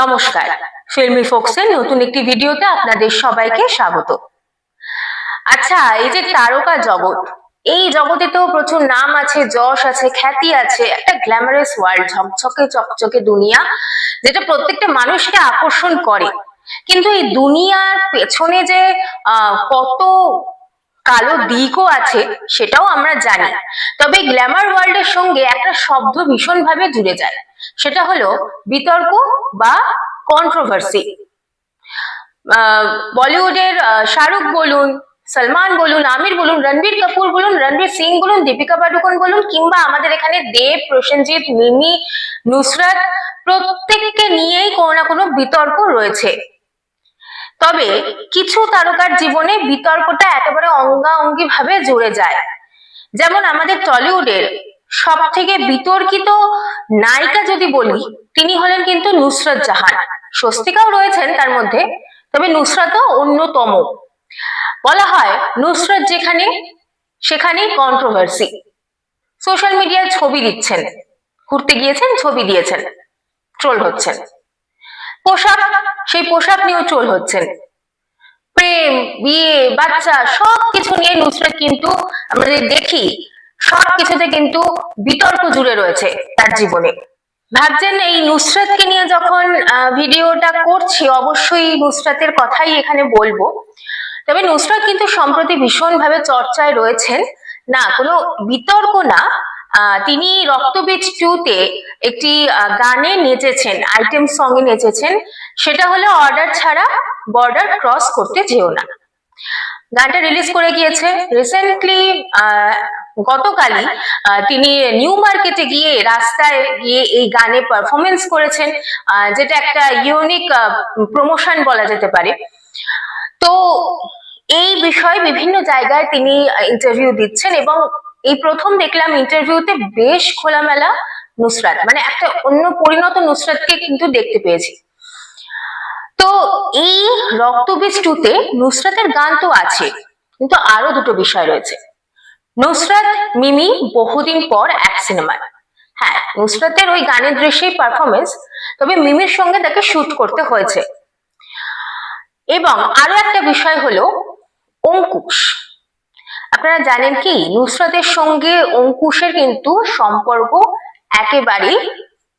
নমস্কার। ফিল্মি ফোক্সের নতুন একটি ভিডিওতে আপনাদের সবাইকে স্বাগত। আচ্ছা এই যে তারকা জগৎ, এই জগতে তো প্রচুর নাম আছে, যশ আছে, খ্যাতি আছে, একটা গ্ল্যামারাস ওয়ার্ল্ড ঝকঝকে, চকচকে দুনিয়া, যেটা প্রত্যেকটা মানুষকে আকর্ষণ করে। কিন্তু এই দুনিয়ার পেছনে যে কত কালো দিকও আছে, সেটাও আমরা জানি। তবে গ্ল্যামার ওয়ার্ল্ডের সঙ্গে একটা শব্দ ভীষণভাবে জুড়ে যায়। সেটা হলো বিতর্ক বা কন্ট্রোভার্সি বলিউডের শাহরুখ বলুন, সলমান বলুন, আমির বলুন, রণবীর কাপুর বলুন, রণবীর সিং বলুন, দীপিকা পাডুকোন বলুন, কিংবা আমাদের এখানে দেব, প্রসেনজিৎ, মিমি, নুসরাত, প্রত্যেককে নিয়েই কোনো না কোনো বিতর্ক রয়েছে। তবে কিছু তারকার জীবনে বিতর্কটা একেবারে অঙ্গাঅঙ্গি ভাবে জুড়ে যায়। যেমন আমাদের টলিউডের সব থেকে বিতর্কিত নায়িকা যদি বলি, তিনি হলেন কিন্তু নুসরত জাহান। স্বস্তিকাও রয়েছেন তার মধ্যে, তবে নুসরাতও অন্যতম। বলা হয় নুসরত যেখানে, সেখানেই কন্ট্রোভার্সি সোশ্যাল মিডিয়ায় ছবি দিচ্ছেন, ঘুরতে গিয়েছেন, ছবি দিয়েছেন ট্রোল হচ্ছেন। পোশাক, সেই পোশাক নিয়েও ট্রোল হচ্ছেন। প্রেম, বিয়ে, বাচ্চা সব কিছু নিয়ে নুসরত কিন্তু আমরা দেখি সব কিছুতে কিন্তু বিতর্ক জুড়ে রয়েছে তার জীবনে। ভাবছেন এই নুসরাতকে নিয়ে যখন ভিডিওটা করছি, অবশ্যই নুসরাতের কথাই এখানে বলব। তবে নুসরাত কিন্তু সম্প্রতি ভীষণভাবে চর্চায় রয়েছেন। না, কোনো বিতর্ক না। তিনি রক্তবীজ টুতে একটি গানে নেচেছেন, আইটেম সং এ নেচেছেন। সেটা হলো অর্ডার ছাড়া বর্ডার ক্রস করতে যেও না। গানটা রিলিজ করে গিয়েছে। রিসেন্টলি গতকালই তিনি নিউ মার্কেটে গিয়ে রাস্তায় গিয়ে এই গানে পারফরমেন্স করেছেন যেটা একটা ইউনিক প্রমোশন বলা যেতে পারে। তো এই বিষয়ে বিভিন্ন জায়গায় তিনি ইন্টারভিউ দিচ্ছেন এবং এই প্রথম দেখলাম ইন্টারভিউতে বেশ খোলামেলা নুসরাত মানে একটা অন্য পরিণত নুসরাতকে কিন্তু দেখতে পেয়েছি। তো এই রক্তবীজ টুতে নুসরাতের গান তো আছে, কিন্তু আরও দুটো বিষয় রয়েছে। নুসরাত, মিমি বহুদিন পর এক সিনেমায়। হ্যাঁ নুসরাতের ওই গানের দৃশ্যেই পারফরমেন্স তবে মিমির সঙ্গে তাকে শুট করতে হয়েছে। এবং আরও একটা বিষয় হলো অঙ্কুশ। আপনারা জানেন কি, নুসরাতের সঙ্গে অঙ্কুশের কিন্তু সম্পর্ক একেবারেই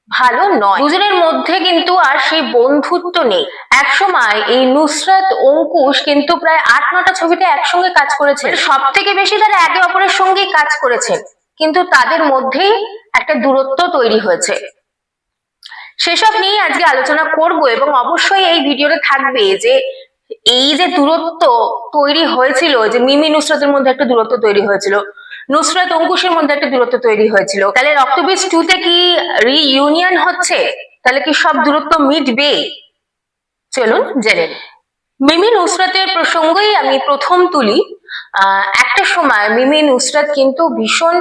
ভালো নয়। দুজনের মধ্যে কিন্তু আর সেই বন্ধুত্ব নেই। একসময় এই নুসরাত অঙ্কুশ কিন্তু প্রায় আট নটা ছবিতে একসঙ্গে কাজ করেছে। সব থেকে বেশি তারা একে অপরের সঙ্গেই কাজ করেছেন কিন্তু তাদের মধ্যেই একটা দূরত্ব তৈরি হয়েছে। সেসব নিয়ে আজকে আলোচনা করব এবং অবশ্যই এই ভিডিওতে থাকবে যে এই যে দূরত্ব তৈরি হয়েছিল, যে মিমি নুসরাতের মধ্যে একটা দূরত্ব তৈরি হয়েছিল নুসরাত অঙ্কুশের মধ্যে একটা দূরত্ব তৈরি হয়েছিল। তাহলে রক্তবীজ টু তে কি রিইউনিয়ন হচ্ছে? তাহলে কি সব দূরত্ব মিটবে? চলুন জেনে। মিমি নুসরাতের প্রসঙ্গই আমি প্রথম তুলি। একটা সময় মিমি নুসরাত কিন্তু ভীষণ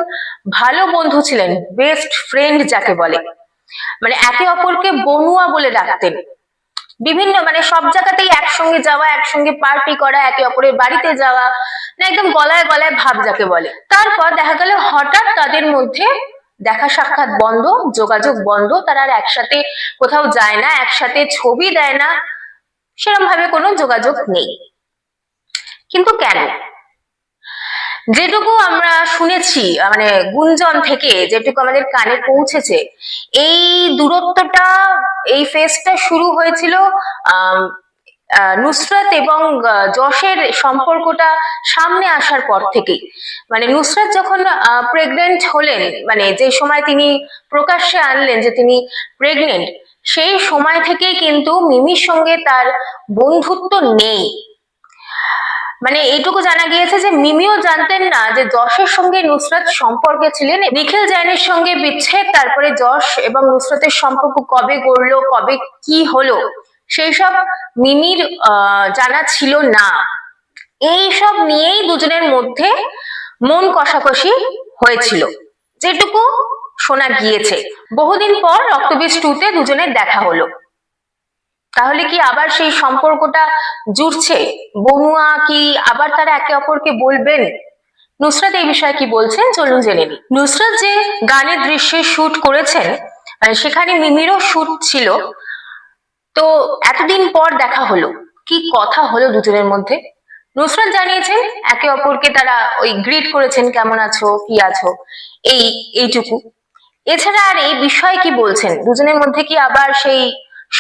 ভালো বন্ধু ছিলেন বেস্ট ফ্রেন্ড যাকে বলে। মানে একে অপরকে বনুয়া বলে ডাকতেন। বিভিন্ন মানে সব জায়গাতেই একসঙ্গে যাওয়া, একসঙ্গে পার্টি করা, একে অপরের বাড়িতে যাওয়া না একদম গলায় গলায় ভাব যাকে বলে। তারপর দেখা গেল হঠাৎ তাদের মধ্যে দেখা সাক্ষাৎ বন্ধ, যোগাযোগ বন্ধ, তারা আর একসাথে কোথাও যায় না, একসাথে ছবি দেয় না সেরকম ভাবে কোনো যোগাযোগ নেই। কিন্তু কেন? যেটুকু আমরা শুনেছি মানে গুঞ্জন থেকে যেটুকু আমাদের কানে পৌঁছেছে, এই দূরত্বটা, এই ফেজটা শুরু হয়েছিল নুসরাত এবং যশের সম্পর্কটা সামনে আসার পর থেকেই। মানে নুসরাত যখন প্রেগনেন্ট হলেন মানে যে সময় তিনি প্রকাশ্যে আনলেন যে তিনি প্রেগনেন্ট সেই সময় থেকেই কিন্তু মিমির সঙ্গে তার বন্ধুত্ব নেই। মানে এইটুকু জানা গিয়েছে যে মিমিও জানতেন না যে যশের সঙ্গে নুসরাত সম্পর্কে ছিলেন। নিখিল জাইনের সঙ্গে বিচ্ছেদ, তারপরে যশ এবং নুসরাতের সম্পর্ক কবে গড়লো, কবে কি হলো, সেই সব মিমির জানা ছিল না। এই সব নিয়েই দুজনের মধ্যে মন কষাকষি হয়েছিল। যেটুকু শোনা গিয়েছে। বহুদিন পর রক্তবীজ টুতে দুজনের দেখা হলো। তাহলে কি আবার সেই সম্পর্কটা জুড়ছে? বনুয়া কি আবার তারা একে অপরকে বলবেন? নুসরাত এই বিষয়ে কি বলছেন? চলুন জেনে নিই। নুসরাত যে গানের দৃশ্যে শুট করেছেন সেখানে মিমিরও শুট ছিল, তো এতদিন পর দেখা হলো। কি কথা হলো দুজনের মধ্যে? নুসরাত জানিয়েছেন, একে অপরকে তারা ওই গ্রিট করেছেন, কেমন আছো? কি আছো? এই, এইটুকু। এছাড়া আর এই বিষয়ে কি বলছেন? দুজনের মধ্যে কি আবার সেই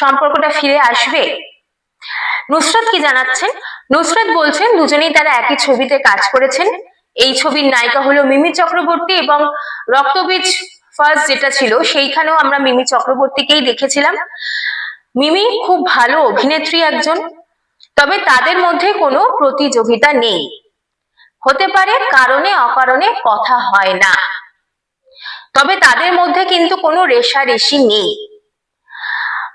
সম্পর্কটা ফিরে আসবে? নুসরাত কি জানাচ্ছেন? নুসরাত বলছেন, দুজনেই তারা একই ছবিতে কাজ করেছেন। এই ছবির নায়িকা হলো মিমি চক্রবর্তী এবং রক্তবীজ ফার্স্ট যেটা ছিল, সেইখানেও আমরা মিমি চক্রবর্তীকেই দেখেছিলাম। মিমি খুব ভালো অভিনেত্রী একজন, তবে তাদের মধ্যে কোনো প্রতিযোগিতা নেই। হতে পারে কারণে অকারণে কথা হয় না, তবে তাদের মধ্যে কিন্তু কোনো রেশারেশি নেই।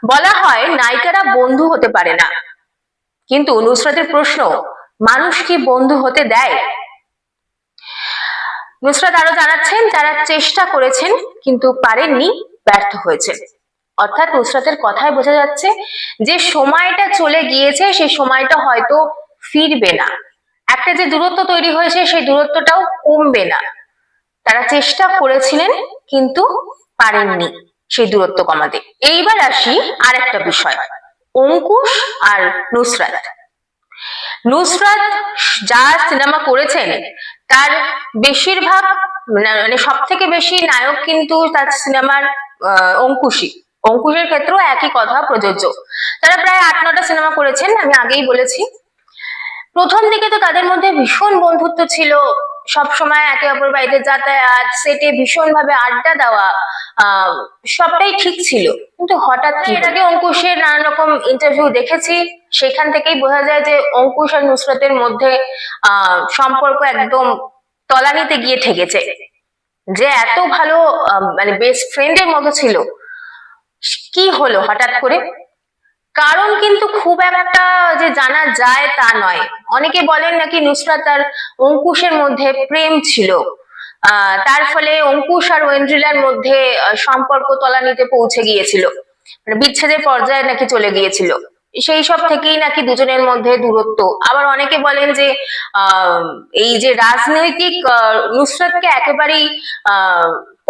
বলা হয় নায়িকারা বন্ধু হতে পারে না। কিন্তু নুসরাতের প্রশ্ন, মানুষ কি বন্ধু হতে দেয়? নুসরাত আরও জানাচ্ছেন যারা চেষ্টা করেছেন, কিন্তু পারেননি, ব্যর্থ হয়েছে। অর্থাৎ নুসরাতের কথায় বোঝা যাচ্ছে যে সময়টা চলে গিয়েছে, সেই সময়টা হয়তো ফিরবে না। একটা যে দূরত্ব তৈরি হয়েছে, সেই দূরত্বটাও কমবে না। তারা চেষ্টা করেছিলেন, কিন্তু পারেননি। সেই দূরত্ব কমাতে। এইবার আসি আর একটা বিষয়, অঙ্কুশ আর নুসরাত। নুসরাত যা সিনেমা করেছেন, তার বেশিরভাগ মানে সব থেকে বেশি নায়ক কিন্তু তার সিনেমার অঙ্কুশই। অঙ্কুশের ক্ষেত্রেও একই কথা, প্রযোজ্য। তারা প্রায় আট নটা সিনেমা করেছেন, আমি আগেই বলেছি। প্রথম দিকে তো তাদের মধ্যে ভীষণ বন্ধুত্ব ছিল সব সময় একে অপর বাড়িতে যাতায়াত, সেটে ভীষণ ভাবে আড্ডা দেওয়া সবটাই ঠিক ছিল। কিন্তু হঠাৎ এর আগে অঙ্কুশের নানান রকম ইন্টারভিউ দেখেছি। সেখান থেকেই বোঝা যায় যে অঙ্কুশ আর নুসরতের মধ্যে সম্পর্ক একদম তলানিতে গিয়ে ঠেকেছে। যে এত ভালো মানে বেস্ট ফ্রেন্ডের মতো ছিল। কি হলো হঠাৎ করে? কারণ কিন্তু খুব একটা যে জানা যায় তা নয়। অনেকে বলেন নাকি নুসরাত আর অঙ্কুশের মধ্যে প্রেম ছিল। তার ফলে অঙ্কুশ আর ওয়েন্ড্রিলার মধ্যে সম্পর্ক তলানিতে পৌঁছে গিয়েছিল। মানে বিচ্ছেদের পর্যায়ে নাকি চলে গিয়েছিল। সেই সব থেকেই নাকি দুজনের মধ্যে দূরত্ব। আবার অনেকে বলেন যে এই যে রাজনৈতিক নুসরাতকে একেবারেই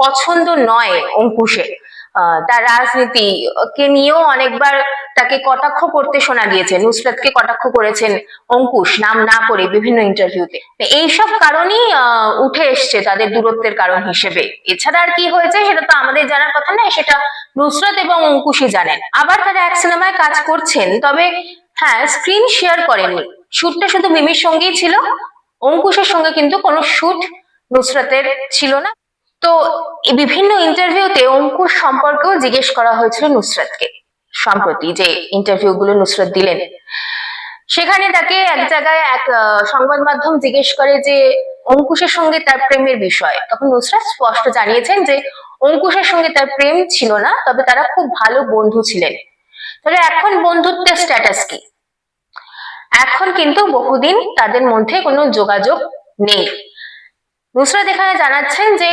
পছন্দ নয় অঙ্কুশের। তার রাজনীতি, কে নিয়েও অনেকবার তাকে কটাক্ষ করতে শোনা গিয়েছে। নুসরাতকে কটাক্ষ করেছেন অঙ্কুশ, নাম না করে বিভিন্ন ইন্টারভিউতে এইসব কারণেই উঠে এসছে তাদের দূরত্বের কারণ হিসেবে। এছাড়া আর কি হয়েছে সেটা তো আমাদের জানার কথা নয়, সেটা নুসরাত এবং অঙ্কুশই জানেন। আবার তারা এক সিনেমায় কাজ করছেন, তবে হ্যাঁ স্ক্রিন শেয়ার করেননি। শুটটা শুধু মিমির সঙ্গেই ছিল, অঙ্কুশের সঙ্গে কিন্তু কোনো শুট নুসরাতের ছিল না। তো বিভিন্ন ইন্টারভিউতে অঙ্কুশ সম্পর্কেও জিজ্ঞেস করা হয়েছিল নুসরাতকে, সম্প্রতি যে ইন্টারভিউ গুলো নুসরাত দিলেন। সেখানে তাকে এক জায়গায় এক সংবাদ মাধ্যম জিজ্ঞেস করে যে অঙ্কুশের সঙ্গে তার প্রেমের বিষয়। তখন নুসরাত স্পষ্ট জানিয়েছেন যে অঙ্কুশের সঙ্গে তার প্রেম ছিল না, তবে তারা খুব ভালো বন্ধু ছিলেন। তবে এখন বন্ধুত্বের স্ট্যাটাস কি? এখন কিন্তু বহুদিন তাদের মধ্যে কোনো যোগাযোগ নেই। নুসরাত এখানে জানাচ্ছেন যে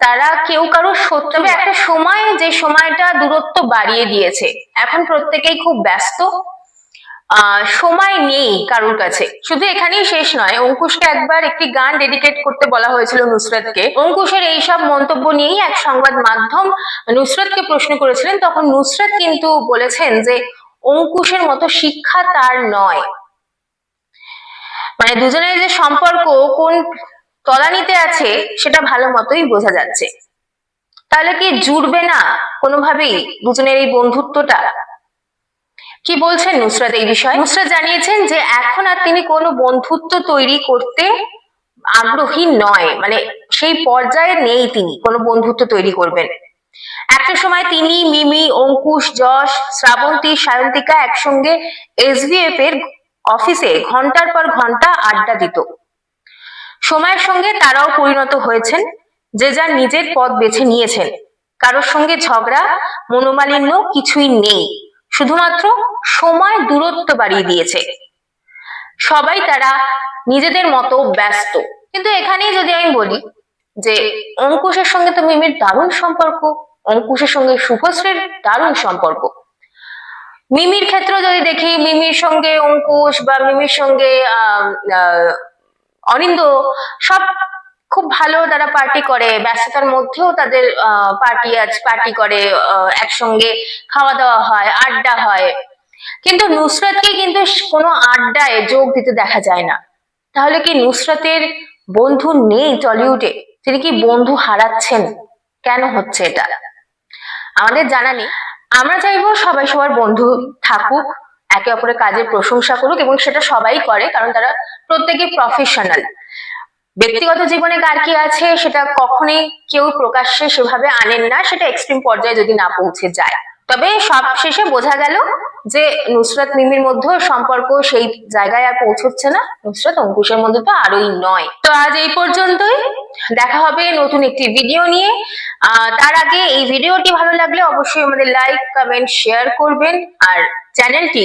তারা কেউ কারও সত্য একটা সময় যে সময়টা দূরত্ব বাড়িয়ে দিয়েছে। এখন প্রত্যেকেই খুব ব্যস্ত। সময় নেই কারোর কাছে। শুধু এখানেই শেষ নয় অঙ্কুশকে একবার একটি গান ডেডিকেট করতে বলা হয়েছিল নুসরতকে। অঙ্কুশের এইসব মন্তব্য নিয়েই এক সংবাদ মাধ্যম নুসরতকে প্রশ্ন করেছিলেন। তখন নুসরত কিন্তু বলেছেন যে অঙ্কুশের মতো শিক্ষা তার নয়। মানে দুজনের যে সম্পর্ক কোন তলানিতে আছে, সেটা ভালো মতোই বোঝা যাচ্ছে। তাহলে কি জুড়বে না কোনোভাবেই দুজনের এই বন্ধুত্বটা? কি বলছেন নুসরাত এই বিষয়ে? নুসরাত জানিয়েছেন যে এখন আর তিনি কোনো বন্ধুত্ব তৈরি করতে আগ্রহী নয়। মানে সেই পর্যায়ে নেই তিনি, কোনো বন্ধুত্ব তৈরি করবেন। একটা সময় তিনি, মিমি, অঙ্কুশ, যশ, শ্রাবন্তী, সায়ন্তিকা একসঙ্গে এসবিএফ এর অফিসে ঘণ্টার পর ঘণ্টা আড্ডা দিত। সময়ের সঙ্গে তারাও পরিণত হয়েছেন, যে যার নিজের পথ বেছে নিয়েছেন। কারোর সঙ্গে ঝগড়া, মনোমালিন্য কিছুই নেই, শুধুমাত্র সময় দূরত্ব বাড়িয়ে দিয়েছে। সবাই তারা নিজেদের মতো ব্যস্ত। কিন্তু এখানেই যদি আমি বলি যে অঙ্কুশের সঙ্গে তো মিমির দারুণ সম্পর্ক, অঙ্কুশের সঙ্গে শুভশ্রীর দারুণ সম্পর্ক। মিমির ক্ষেত্রে যদি দেখি, মিমির সঙ্গে অঙ্কুশ বা মিমির সঙ্গে অনিন্দ সব খুব ভালো তারা পার্টি করে, ব্যস্ততার মধ্যেও তাদের পার্টি আছে পার্টি করে একসঙ্গে খাওয়া দাওয়া হয়, আড্ডা হয়। কিন্তু নুসরাতকে কিন্তু কোনো আড্ডায় যোগ দিতে দেখা যায় না। তাহলে কি নুসরাতের বন্ধু নেই টলিউডে? তিনি কি বন্ধু হারাচ্ছেন? কেন হচ্ছে এটা? আমাদের জানা নেই। আমরা চাইব সবাই সবার বন্ধু থাকুক। একে অপরের কাজের প্রশংসা করুক এবং সেটা সবাই করে, কারণ তারা প্রত্যেকে প্রফেশনাল ব্যক্তিগত জীবনে কার কি আছে সেটা কখনই কেউ প্রকাশ্যে সেভাবে আনেন না, সেটা এক্সট্রিম পর্যায়ে যদি না পৌঁছে যায়। তবে সব শেষে বোঝা গেল যে নুসরাত মিমির মধ্যে সম্পর্ক সেই জায়গায় আর পৌঁছচ্ছে না। নুসরাত অঙ্কুশের মধ্যে তো আরোই নয়। তো আজ এই পর্যন্তই। দেখা হবে নতুন একটি ভিডিও নিয়ে। তার আগে এই ভিডিওটি ভালো লাগলে অবশ্যই আমাদের লাইক কমেন্ট শেয়ার করবেন। আর চ্যানেলটি